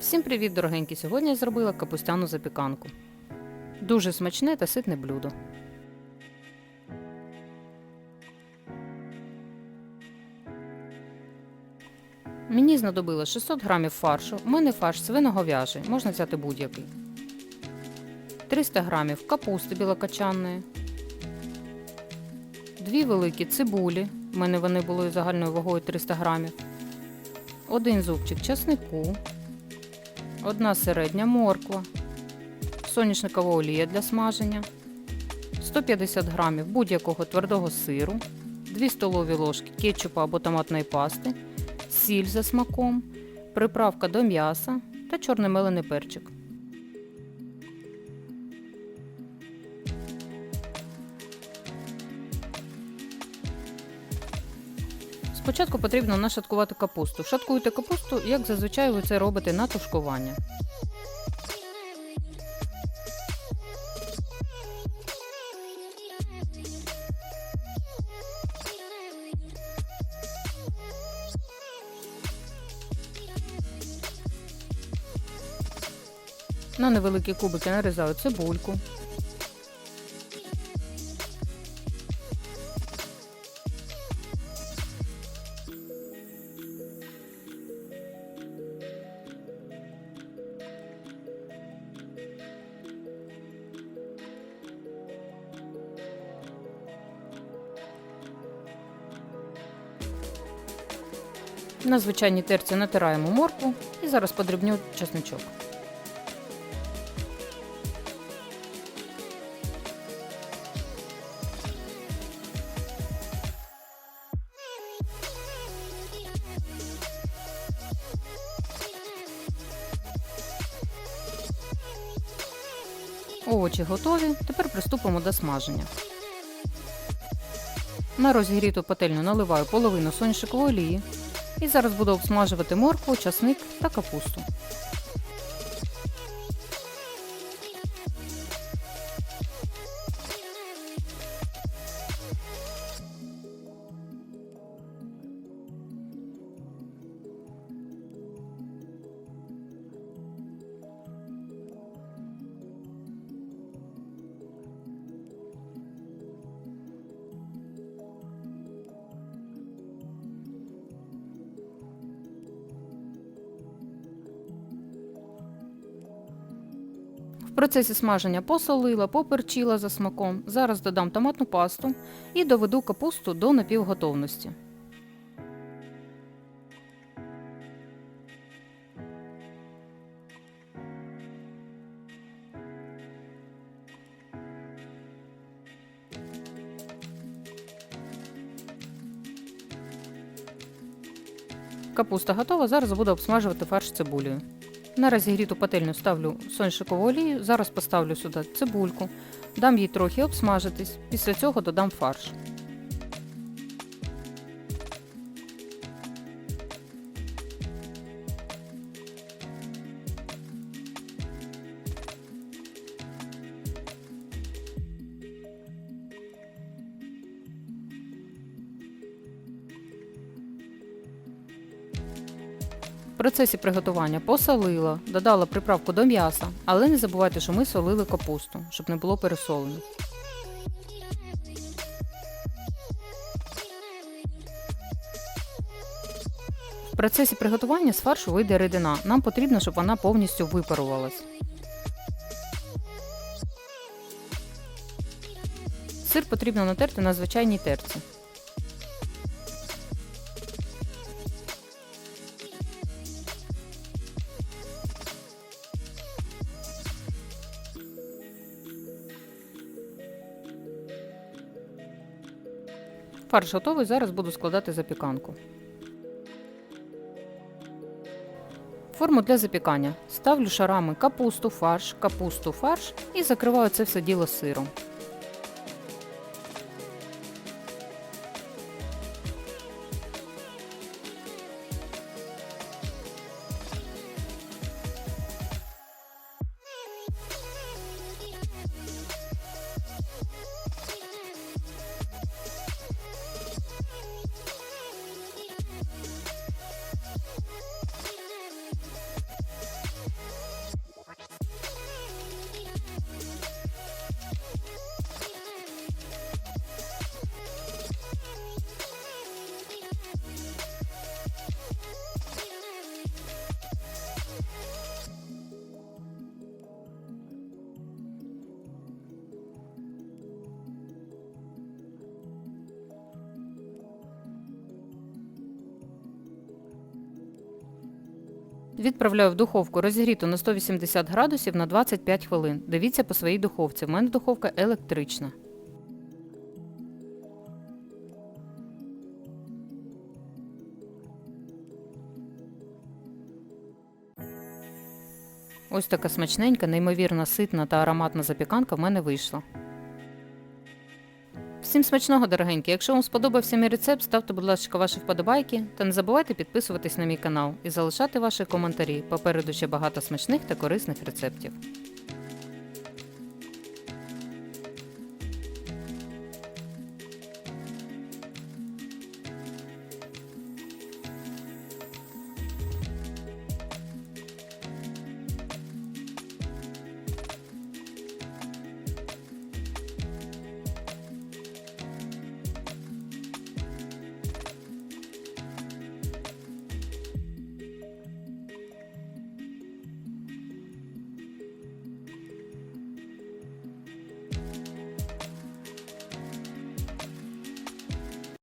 Всім привіт, дорогенькі! Сьогодні я зробила капустяну запіканку. Дуже смачне та ситне блюдо. Мені знадобилось 600 грамів фаршу. У мене фарш свиноговяжий, можна взяти будь-який. 300 грамів капусти білокачанної. Дві великі цибулі. У мене вони були загальною вагою 300 грамів. Один зубчик часнику. Одна середня морква, соняшникова олія для смаження, 150 грамів будь-якого твердого сиру, 2 столові ложки кетчупа або томатної пасти, сіль за смаком, приправка до м'яса та чорний мелений перчик. Спочатку потрібно нашаткувати капусту. Шаткуйте капусту, як зазвичай ви це робите на тушкування. На невеликі кубики нарізаю цибульку. На звичайній терці натираємо моркву і зараз подрібню чесничок. Овочі готові. Тепер приступимо до смаження. На розігріту пательню наливаю половину соняшникової олії і зараз буду обсмажувати моркву, часник та капусту. Процесі смаження посолила, поперчила за смаком. Зараз додам томатну пасту і доведу капусту до напівготовності. Капуста готова, зараз буду обсмажувати фарш цибулею. На розігріту пательню ставлю соншикову олію, зараз поставлю сюди цибульку, дам їй трохи обсмажитись, після цього додам фарш. В процесі приготування посолила, додала приправку до м'яса, але не забувайте, що ми солили капусту, щоб не було пересолено. В процесі приготування з фаршу вийде рідина. Нам потрібно, щоб вона повністю випарувалась. Сир потрібно натерти на звичайній терці. Фарш готовий, зараз буду складати запіканку. Форму для запікання ставлю шарами капусту, фарш, капусту, фарш і закриваю це все діло сиром. Відправляю в духовку розігріту на 180 градусів на 25 хвилин. Дивіться по своїй духовці. В мене духовка електрична. Ось така смачненька, неймовірно ситна та ароматна запіканка в мене вийшла. Всім смачного, дорогенькі! Якщо вам сподобався мій рецепт, ставте, будь ласка, ваші вподобайки та не забувайте підписуватись на мій канал і залишати ваші коментарі. Попереду ще багато смачних та корисних рецептів.